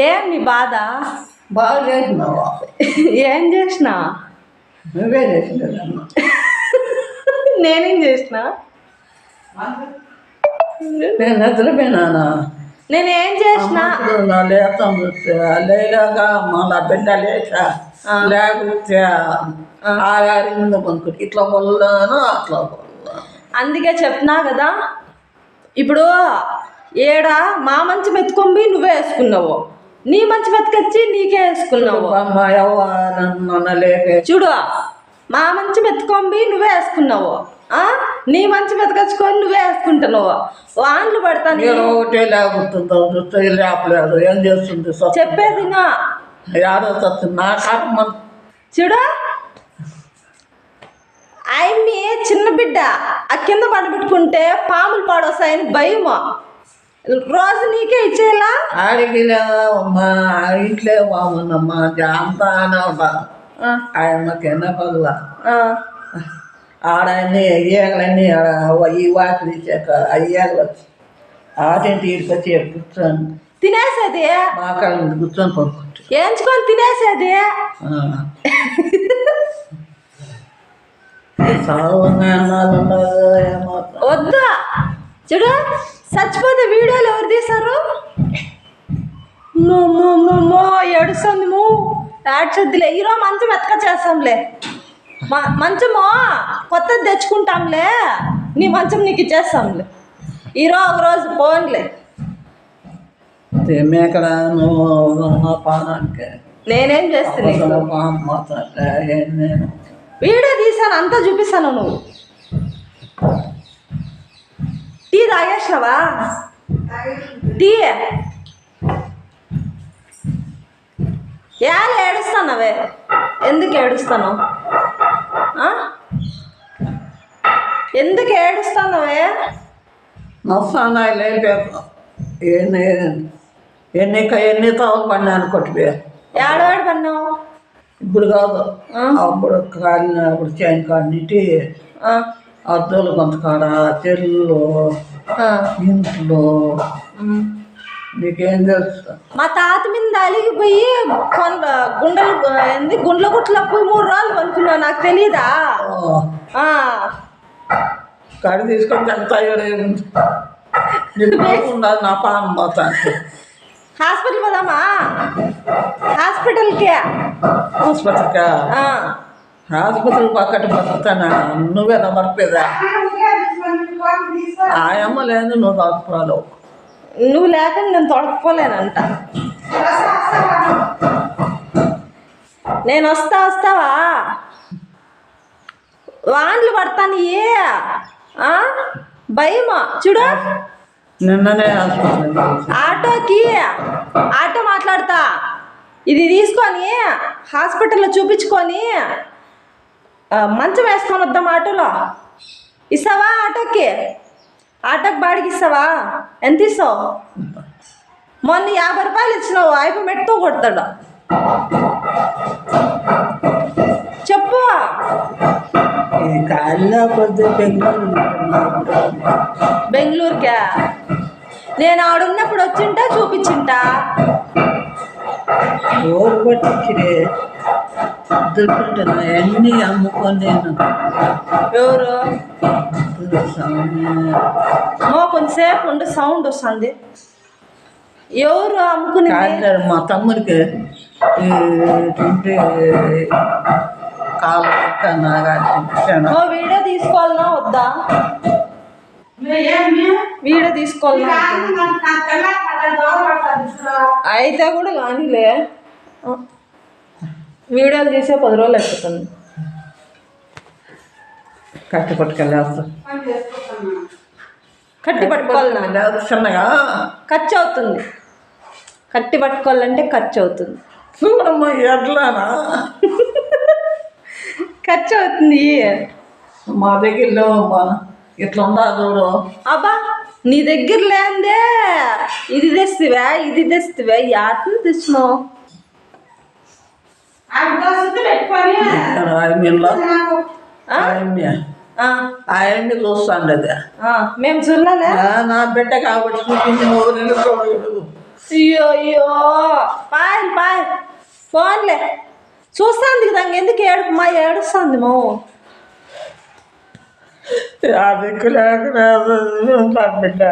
ఏం నీ బాధ? బాగా చేసినావు ఏం చేసినా? నువ్వే చేసినావు నేనేం చేసినా? నేను నిద్రపోయినానా? నేనేం చేసినా? నా లేతం చూస్తే లేలాగా మళ్ళా బిడ్డ లేచా ఆ. లేకపోతే ఇట్లా పొల్లాను అట్లా అందుకే చెప్తున్నా కదా ఇప్పుడు ఏడ మా మంచి మెత్తుకొంబి నువ్వే వేసుకున్నావు. నీ మంచి మెతుకొచ్చి నీకే వేసుకున్నావు. చూడు మా మంచి మెత్తుకొంబి నువ్వే వేసుకున్నావు. ఆ? నీ మంచి మెతకచ్చుకొని నువ్వే వేసుకుంటున్నావు. వాన్లు పడతాను నేను ఒకటే లేకుంటుందో చూస్తే లేపలేదు. ఏం చేస్తుంది? చెప్పేది నా చూడు. ఆయన్ని చిన్న బిడ్డ ఆ కింద పడబెట్టుకుంటే పాములు పాడొస్తాయని భయము. రోజు నీకే ఇచ్చేలా? ఆడికి మా ఇంట్లో బాగుందమ్మా అంతా అనవదా ఆ, ఆయనకైనా పల్ల ఆ. ఆడన్నీ అయ్యాగలన్నీ ఆడ ఈ వాకిలి ఇచ్చాక అయ్యాగలు వచ్చి ఆటింటి ఇడికి వచ్చి ఈడ కూర్చొని తినేసేది? మా కాళ్ళ కూర్చొని పడుకుంటు ఏంచుకొని తినేసేది? వద్దు. చూడు. చచ్చిపోతే వీడియోలు ఎవరు తీశారు? మో ఏడుస్తుంది మో ఏడ్చొద్దులే ఈరోజు మంచం ఎత్తక చేస్తాంలే. మ- మంచము? కొత్తది తెచ్చుకుంటాంలే. నీ మంచం నీకు ఇచ్చేస్తాంలే. ఈరోజు ఒక రోజు పోన్లే నేనేం చేస్తాను నీకు? పాన మాట్లాడలే ఏం నేను వీడియో తీసాను అంతా చూపిస్తాను నువ్వు. టీ తాగేసినావా టీ ఏళ్ళ ఏడుస్తానవే ఎందుకు ఏడుస్తాను? ఎందుకు ఏడుస్తానవే లేపేకు ఎన్ని ఎన్ని ఎన్ని తావులు పడినాను కొట్టిపోయా ఏడవాడు పన్నావు ఇప్పుడు కాదు. అప్పుడు కాడిన అప్పుడు కాడినిటి ఆ, అద్దులు కొంత కాడ చెల్లు ఇంట్లో. నీకేం తెలుసు? మా తాత మీద అలిగిపోయి కొండ గుండెలు ఏంది గుండ్ల గుట్ల పోయి మూడు రోజులు కొనుక్కున్నావు నాకు ఆ, కాడి తీసుకొని నీకు ఉండాలి నా పానం పోతాను హాస్పిటల్ పోదామా? హాస్పిటల్కి. హాస్పిటల్కా? ఆ, హాస్పిటల్ పక్కన బతుకుతానా? పడిపోయేదా ఆ అమ్మ లేదు నువ్వు డాక్టరాలు నువ్వు లేక నేను తొడకపోలేనంట. నేను వస్తా వస్తావా? వాన్లు పడతాను ఏ? భయమా? చూడు. నిన్ననే ఆటోకి ఆటో మాట్లాడతా. ఇది తీసుకొని హాస్పిటల్లో చూపించుకొని మంచం వేసుకొని వద్దాం ఆటోలో? ఇస్తావా ఆటోకి? ఆటోకి బాడికి ఇస్తావా? ఎంత ఇస్తావు? మొన్న యాభై రూపాయలు ఇచ్చినావు అయిపో మెట్టుతో కొడతాడు. చెప్పు. బెంగళూరుకా? నేను ఆడున్నప్పుడు వచ్చింటా చూపించింటా? దొరుకుంటున్నా అన్నీ అమ్ముకొని నేను ఎవరు? కొంతసేపు ఉండి సౌండ్ వస్తుంది. ఎవరు అమ్ముకునేది? కాళ్ళ మా తమ్ముడికి ఓ వీడియో తీసుకోవాలనా వద్దా? వీడియో తీసుకోవాలనా అయితే కూడా కానీలే. వీడియోలు తీసే పది రోజులు ఎక్కుతుంది కట్టి పట్టుకెళ్ళేస్తా కట్టి పట్టుకోవాలనా చిన్నగా. ఖర్చు అవుతుంది. కట్టి పట్టుకోవాలంటే ఖర్చు అవుతుంది. చూడమ్మా ఎట్లానా ఖర్చు అవుతుంది. మా దగ్గరలో మా ఇట్లా ఉందా చూడు. అబ్బా నీ దగ్గర లేందే ఇది తెస్తువా ఇది తెస్తువా యాటిని తెచ్చినావు ఆయమ్మలో ఆ? ఆయమ్మ. ఆ, ఆయమ్మ చూస్తాండి అది ఆ, మేము చూడలే నా బిడ్డ కాబట్టి చూపించి మూడు నెలలు చూడలేదు అయ్యో అయ్యో. పాయ్ పాయ్ ఫోన్లే. చూస్తాంది కదా ఎందుకు ఏడుపు మా ఏడుస్తుంది మో ఆ దిక్కు లేక బిడ్డ.